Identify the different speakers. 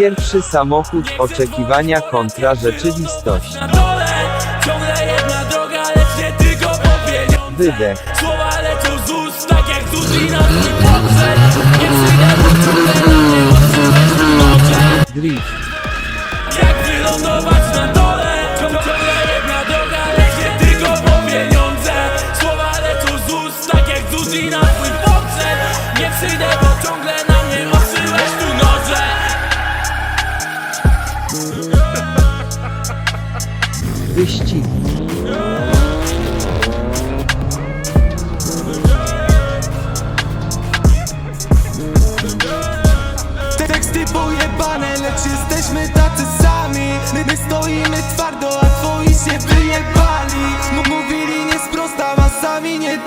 Speaker 1: Pierwszy samochód oczekiwania kontra rzeczywistość. Wydech.
Speaker 2: Tak
Speaker 1: Drift.
Speaker 2: Jak wylądować na dole Ciągle jedna droga, lecz nie tylko po pieniądze Słowa lecą z ust, tak jak z ust i na swój portret Nie przyjdę,
Speaker 1: Wyścig.
Speaker 3: Te teksty pojebane, lecz jesteśmy tacy sami My, my stoimy twardo, a twoi się wyjebali M- Mówili nie sprosta, a sami nie